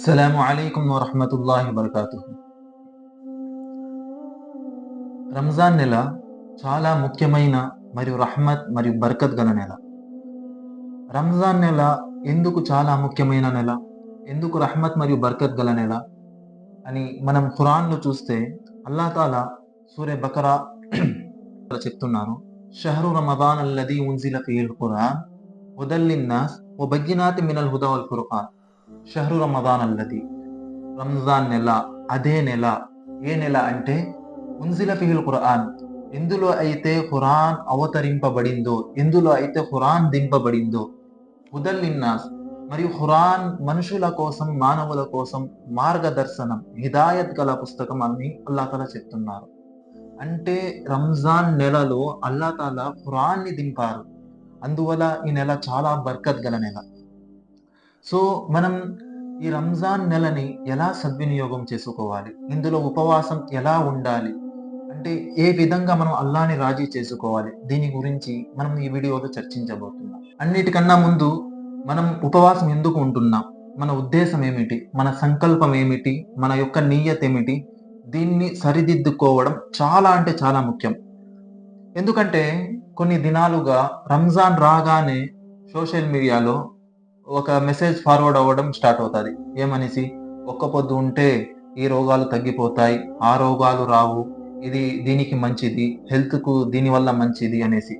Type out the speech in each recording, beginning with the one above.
అస్సలం అలైకుం వరహమతుల్లా వబర్కాతు రంజాన్ నెల చాలా ముఖ్యమైన మరియు రహమత్ మరియు బర్కత్ గల నెల రంజాన్ నెల ఎందుకు చాలా ముఖ్యమైన నెల ఎందుకు రహమత్ మరియు బర్కత్ గల నెల అని మనం ఖురాన్లో చూస్తే అల్లా తాలా సూర్య బకరా చెప్తున్నారు షహరు రమదాన్ అల్లది ఉంజిల ఫీల్ ఖురాన్ ఉదల్లిన్నాస్ ఓ బగ్గినాతి మినల్ హుదా వల్ ఖురాన్ షహరు రమదాన్ అల్లది. రంజాన్ నెల అదే నెల ఏ నెల అంటే ఉంజిల ఫిహిల్ ఖురాన్. ఎందులో అయితే ఖురాన్ అవతరింపబడిందో ఎందులో అయితే ఖురాన్ దింపబడిందో హుదల్లిన్నాస్ మరియు ఖురాన్ మనుషుల కోసం మానవుల కోసం మార్గదర్శనం హిదాయత్ గల పుస్తకం అని అల్లాతల చెప్తున్నారు. అంటే రంజాన్ నెలలో అల్లాతాల ఖురాన్ని దింపారు. అందువల్ల ఈ నెల చాలా బర్కత్ గల నెల. సో మనం ఈ రంజాన్ నెలని ఎలా సద్వినియోగం చేసుకోవాలి? ఇందులో ఉపవాసం ఎలా ఉండాలి? అంటే ఏ విధంగా మనం అల్లాని రాజీ చేసుకోవాలి? దీని గురించి మనం ఈ వీడియోలో చర్చించబోతున్నాం. అన్నిటికన్నా ముందు మనం ఉపవాసం ఎందుకు ఉంటున్నాం? మన ఉద్దేశం ఏమిటి? మన సంకల్పం ఏమిటి? మన యొక్క నీయత ఏమిటి? దీన్ని సరిదిద్దుకోవడం చాలా అంటే చాలా ముఖ్యం. ఎందుకంటే కొన్ని దినాలుగా రంజాన్ రాగానే సోషల్ మీడియాలో ఒక మెసేజ్ ఫార్వర్డ్ అవ్వడం స్టార్ట్ అవుతుంది. ఏమనేసి? ఒక్క పొద్దు ఉంటే ఈ రోగాలు తగ్గిపోతాయి ఆ రోగాలు రావు ఇది దీనికి మంచిది హెల్త్కు దీనివల్ల మంచిది అనేసి.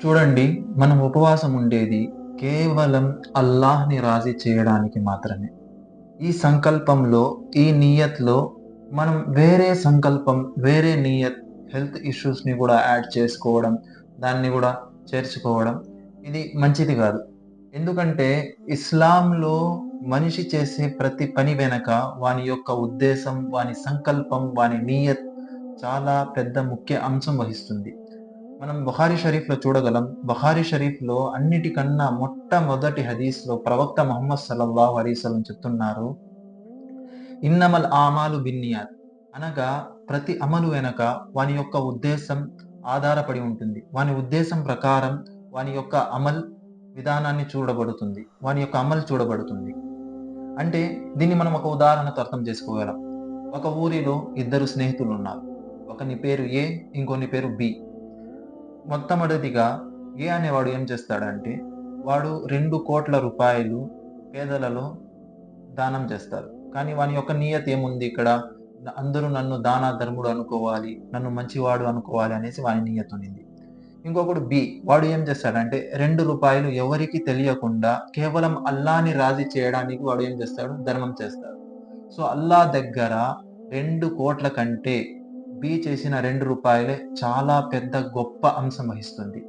చూడండి మనం ఉపవాసం ఉండేది కేవలం అల్లాహ్ని రాజీ చేయడానికి మాత్రమే. ఈ సంకల్పంలో ఈ నియత్లో మనం వేరే సంకల్పం వేరే నియత్ హెల్త్ ఇష్యూస్ని కూడా యాడ్ చేసుకోవడం దాన్ని కూడా చేర్చుకోవడం ఇది మంచిది కాదు. ఎందుకంటే ఇస్లాంలో మనిషి చేసే ప్రతి పని వెనక వాని యొక్క ఉద్దేశం వాని సంకల్పం వాని నీయత్ చాలా పెద్ద ముఖ్య అంశం వహిస్తుంది. మనం బుఖారీ షరీఫ్లో చూడగలం. బుఖారీ షరీఫ్లో అన్నిటికన్నా మొట్టమొదటి హదీస్లో ప్రవక్త మొహమ్మద్ సల్లల్లాహు అలీస్లం చెప్తున్నారు ఇన్నమల్ ఆమాలు బిన్నియాత్. అనగా ప్రతి అమలు వెనక వాని యొక్క ఉద్దేశం ఆధారపడి ఉంటుంది. వాని ఉద్దేశం ప్రకారం వాని యొక్క అమల్ విధానాన్ని చూడబడుతుంది. వాని యొక్క అమలు చూడబడుతుంది. అంటే దీన్ని మనం ఒక ఉదాహరణతో అర్థం చేసుకోగలం. ఒక ఊరిలో ఇద్దరు స్నేహితులు ఉన్నారు ఒకని పేరు ఏ ఇంకొన్ని పేరు బి. మొట్టమొదటిగా ఏ అనేవాడు ఏం చేస్తాడంటే వాడు రెండు కోట్ల రూపాయలు పేదలలో దానం చేస్తారు కానీ వాని యొక్క నియత ఏముంది ఇక్కడ? అందరూ నన్ను దాన ధర్ముడు అనుకోవాలి నన్ను మంచివాడు అనుకోవాలి అనేసి వాని నియత ఉంది ఇంకొకడు బి. వాడు ఏం చేస్తాడంటే రెండు రూపాయలు ఎవరికి తెలియకుండా కేవలం అల్లాని రాజీ చేయడానికి వాడు ఏం చేస్తాడు? ధర్మం చేస్తాడు. సో అల్లా దగ్గర రెండు కోట్ల కంటే బి చేసిన రెండు రూపాయలే చాలా పెద్ద గొప్ప అంశం వహిస్తుంది.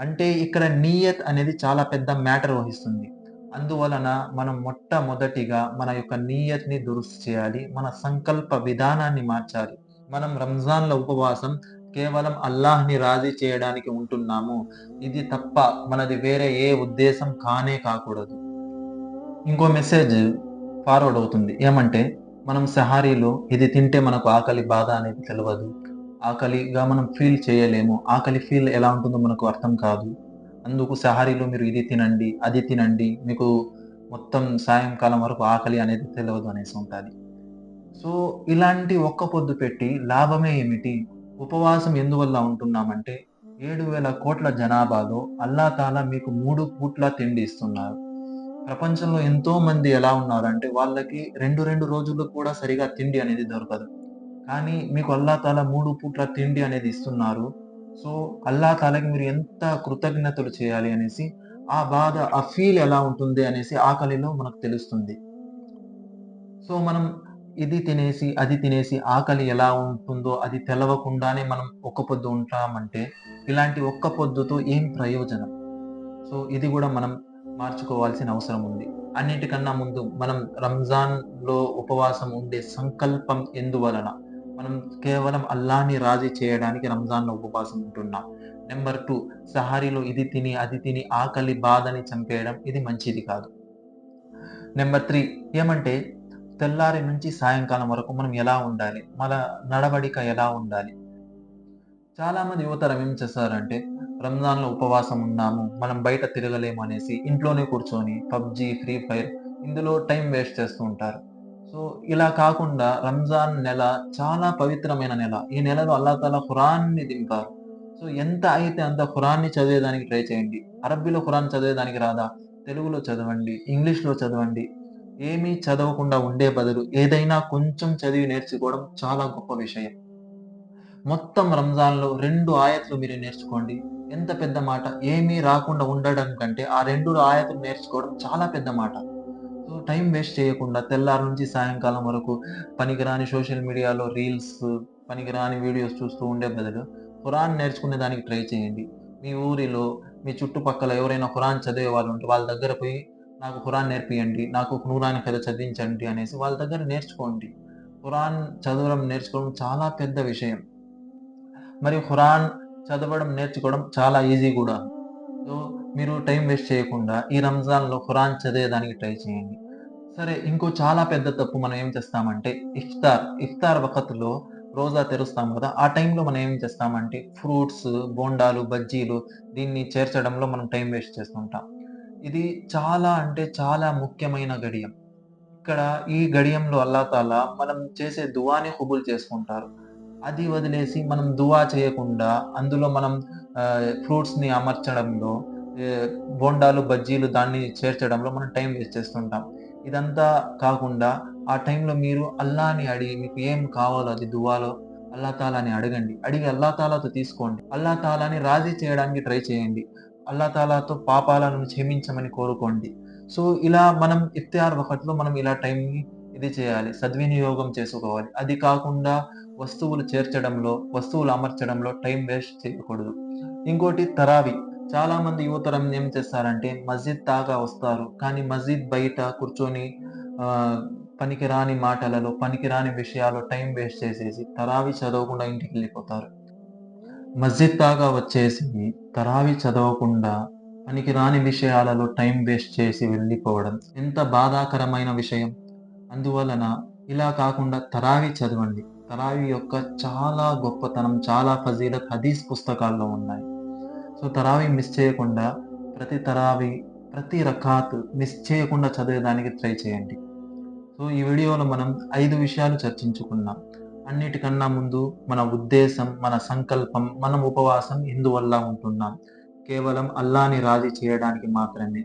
అంటే ఇక్కడ నీయత్ అనేది చాలా పెద్ద మ్యాటర్ వహిస్తుంది. అందువలన మనం మొట్టమొదటిగా మన యొక్క నీయత్ని దురుస్తు చేయాలి. మన సంకల్ప విధానాన్ని మార్చాలి. మనం రంజాన్ల ఉపవాసం కేవలం అల్లాహ్ని రాజీ చేయడానికి ఉంటున్నాము. ఇది తప్ప మనది వేరే ఏ ఉద్దేశం కానే కాకూడదు. ఇంకో మెసేజ్ ఫార్వర్డ్ అవుతుంది. ఏమంటే మనం సహారీలో ఇది తింటే మనకు ఆకలి బాధ అనేది తెలియదు ఆకలిగా మనం ఫీల్ చేయలేము. ఆకలి ఫీల్ ఎలా ఉంటుందో మనకు అర్థం కాదు. అందుకు సహారీలో మీరు ఇది తినండి అది తినండి మీకు మొత్తం సాయంకాలం వరకు ఆకలి అనేది తెలియదు అనేసి ఉంటుంది. సో ఇలాంటి ఒక్క పొద్దు పెట్టి లాభమే ఏమిటి? ఉపవాసం ఎందువల్ల ఉంటున్నామంటే ఏడు వేల కోట్ల జనాభాలో అల్లా తాలా మీకు మూడు పూట్ల తిండి ఇస్తున్నారు. ప్రపంచంలో ఎంతో మంది ఎలా ఉన్నారంటే వాళ్ళకి రెండు రెండు రోజులు కూడా సరిగా తిండి అనేది దొరకదు. కానీ మీకు అల్లా తాలా మూడు పూట్ల తిండి అనేది ఇస్తున్నారు. సో అల్లా తాలకి మీరు ఎంత కృతజ్ఞతలు చేయాలి అనేసి ఆ బాధ ఆ ఫీల్ ఎలా ఉంటుంది అనేసి ఆకలిలో మనకు తెలుస్తుంది. సో మనం ఇది తినేసి అది తినేసి ఆకలి ఎలా ఉంటుందో అది తెలవకుండానే మనం ఒక్క పొద్దు ఉంటామంటే ఇలాంటి ఒక్క పొద్దుతో ఏం ప్రయోజనం? సో ఇది కూడా మనం మార్చుకోవాల్సిన అవసరం ఉంది. అన్నిటికన్నా ముందు మనం రంజాన్లో ఉపవాసం ఉండే సంకల్పం ఎందువలన? మనం కేవలం అల్లాని రాజీ చేయడానికి రంజాన్లో ఉపవాసం ఉంటున్నాం. నెంబర్ టూ సహారీలో ఇది తిని అది తిని ఆకలి బాధని చంపేయడం ఇది మంచిది కాదు. నెంబర్ త్రీ ఏమంటే తెల్లారి నుంచి సాయంకాలం వరకు మనం ఎలా ఉండాలి? మన నడవడిక ఎలా ఉండాలి? చాలామంది యువతరం ఏం చేస్తారంటే రంజాన్లో ఉపవాసం ఉన్నాము మనం బయట తిరగలేము అనేసి ఇంట్లోనే కూర్చొని పబ్జి ఫ్రీ ఫైర్ ఇందులో టైం వేస్ట్ చేస్తూ ఉంటారు. సో ఇలా కాకుండా రంజాన్ నెల చాలా పవిత్రమైన నెల. ఈ నెలలో అల్లా తాలా ఖురాన్ని దింపారు. సో ఎంత అయితే అంత ఖురాన్ని చదివేదానికి ట్రై చేయండి. అరబ్బీలో ఖురాన్ చదివేదానికి రాదా? తెలుగులో చదవండి ఇంగ్లీష్లో చదవండి ఏమీ చదవకుండా ఉండే బదులు ఏదైనా కొంచెం చదివి నేర్చుకోవడం చాలా గొప్ప విషయం. మొత్తం రంజాన్లో రెండు ఆయత్లు మీరు నేర్చుకోండి. ఎంత పెద్ద మాట? ఏమీ రాకుండా ఉండడం కంటే ఆ రెండు ఆయతులు నేర్చుకోవడం చాలా పెద్ద మాట. సో టైం వేస్ట్ చేయకుండా తెల్లారి నుంచి సాయంకాలం వరకు పనికిరాని సోషల్ మీడియాలో రీల్స్ పనికిరాని వీడియోస్ చూస్తూ ఉండే బదులు ఖురాన్ నేర్చుకునే దానికి ట్రై చేయండి. మీ ఊరిలో మీ చుట్టుపక్కల ఎవరైనా ఖురాన్ చదివే వాళ్ళు ఉంటే వాళ్ళ దగ్గర పోయి నాకు ఖురాన్ నేర్పియండి నాకు ఖురాన్ కథ చదివించండి అనేసి వాళ్ళ దగ్గర నేర్చుకోండి. ఖురాన్ చదవడం నేర్చుకోవడం చాలా పెద్ద విషయం. మరియు ఖురాన్ చదవడం నేర్చుకోవడం చాలా ఈజీ కూడా. సో మీరు టైం వేస్ట్ చేయకుండా ఈ రంజాన్లో ఖురాన్ చదివేదానికి ట్రై చేయండి. సరే ఇంకో చాలా పెద్ద తప్పు మనం ఏం చేస్తామంటే ఇఫ్తార్ ఇఫ్తార్ వఖత్లో రోజా తెరుస్తాం కదా ఆ టైంలో మనం ఏం చేస్తామంటే ఫ్రూట్స్ బోండాలు బజ్జీలు దీన్ని చేర్చడంలో మనం టైం వేస్ట్ చేస్తుంటాం. ఇది చాలా అంటే చాలా ముఖ్యమైన గడియం. ఇక్కడ ఈ గడియంలో అల్లాతాలా మనం చేసే దువాని హుబుల్ చేసుకుంటారు. అది వదిలేసి మనం దువా చేయకుండా అందులో మనం ఫ్రూట్స్ని అమర్చడంలో బోండాలు బజ్జీలు దాన్ని చేర్చడంలో మనం టైం వేస్ట్ చేస్తుంటాం. ఇదంతా కాకుండా ఆ టైంలో మీరు అల్లాని అడిగి మీకు ఏం కావాలో అది దువాలో అల్లా తాలాని అడగండి. అడిగి అల్లా తాలాతో తీసుకోండి. అల్లా తాలాని రాజీ చేయడానికి ట్రై చేయండి. అల్లాతాలాతో పాపాలను క్షమించమని కోరుకోండి. సో ఇలా మనం ఇఫ్తియార్ వకట్లో మనం ఇలా టైంని ఇది చేయాలి. సద్వినియోగం చేసుకోవాలి. అది కాకుండా వస్తువులు చేర్చడంలో వస్తువులు అమర్చడంలో టైం వేస్ట్ చేయకూడదు. ఇంకోటి తరావి. చాలామంది యువతరం ఏం చేస్తారంటే మస్జిద్ దాకా వస్తారు. కానీ మస్జిద్ బయట కూర్చొని పనికిరాని మాటలలో పనికిరాని విషయాలు టైం వేస్ట్ చేసేసి తరావి చదవకుండా ఇంటికి వెళ్ళిపోతారు. మస్జిద్ దాకా వచ్చేసి తరావి చదవకుండా పనికి రాని విషయాలలో టైం వేస్ట్ చేసి వెళ్ళిపోవడం ఎంత బాధాకరమైన విషయం. అందువలన ఇలా కాకుండా తరావి చదవండి. తరావి యొక్క చాలా గొప్పతనం చాలా ఫజీలత్ హదీస్ పుస్తకాల్లో ఉన్నాయి. సో తరావి మిస్ చేయకుండా ప్రతి తరావి ప్రతి రకాత్ మిస్ చేయకుండా చదివేదానికి ట్రై చేయండి. సో ఈ వీడియోలో మనం ఐదు విషయాలు చర్చించుకున్నాం. అన్నిటికన్నా ముందు మన ఉద్దేశం మన సంకల్పం మనం ఉపవాసం ఎందువల్ల ఉంటున్నాం? కేవలం అల్లాని రాజీ చేయడానికి మాత్రమే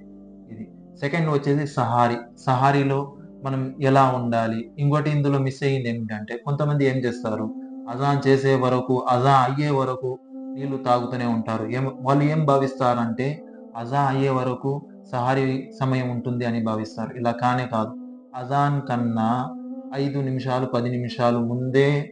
ఇది. సెకండ్ వచ్చేసి సహారీ. సహారీలో మనం ఎలా ఉండాలి? ఇంకోటి ఇందులో మిస్ అయ్యింది ఏమిటంటే కొంతమంది ఏం చేస్తారు? అజాన్ చేసే వరకు అజా అయ్యే వరకు నీళ్ళు తాగుతూనే ఉంటారు. ఏం వాళ్ళు ఏం భావిస్తారంటే అజా అయ్యే వరకు సహారీ సమయం ఉంటుంది అని భావిస్తారు. ఇలా కానే కాదు. అజాన్ కన్నా ఐదు నిమిషాలు పది నిమిషాలు ముందే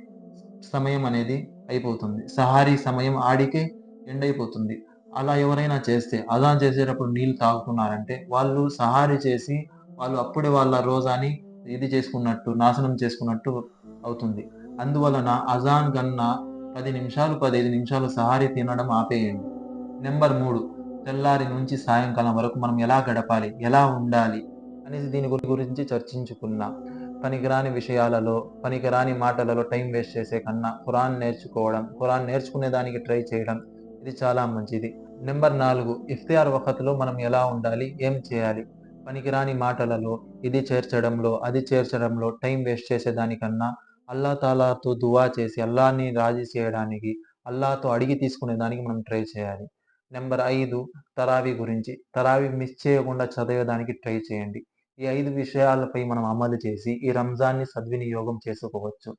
సమయం అనేది అయిపోతుంది. సహారీ సమయం ఆడికే ఎండ్ అయిపోతుంది అలా ఎవరైనా చేస్తే అజాన్ చేసేటప్పుడు నీళ్ళు తాగుతున్నారంటే వాళ్ళు సహారీ చేసి వాళ్ళు అప్పుడే వాళ్ళ రోజాని ఇది చేసుకున్నట్టు నాశనం చేసుకున్నట్టు అవుతుంది. అందువలన అజాన్ కన్నా పది నిమిషాలు పదిహేను నిమిషాలు సహారీ తినడం ఆపేయండి. నెంబర్ మూడు తెల్లారి నుంచి సాయంకాలం వరకు మనం ఎలా గడపాలి ఎలా ఉండాలి అనేసి దీని గురి- గురించి చర్చించుకున్నాం. పనికిరాని విషయాలలో పనికిరాని మాటలలో టైం వేస్ట్ చేసే కన్నా ఖురాన్ నేర్చుకోవడం ఖురాన్ నేర్చుకునే దానికి ట్రై చేయడం ఇది చాలా మంచిది. నెంబర్ నాలుగు ఇఫ్తియార్ వఖత్లో మనం ఎలా ఉండాలి? ఏం చేయాలి? పనికిరాని మాటలలో ఇది చేర్చడంలో అది చేర్చడంలో టైం వేస్ట్ చేసేదానికన్నా అల్లా తాలాతో దువా చేసి అల్లాని రాజీ చేయడానికి అల్లాతో అడిగి తీసుకునే దానికి మనం ట్రై చేయాలి. నెంబర్ ఐదు తరావి గురించి తరావి మిస్ చేయకుండా చదివేదానికి ట్రై చేయండి. ఈ ఐదు విషయాలపై మనం అమలు చేసి ఈ రంజాన్ని సద్వినియోగం చేసుకోవచ్చు.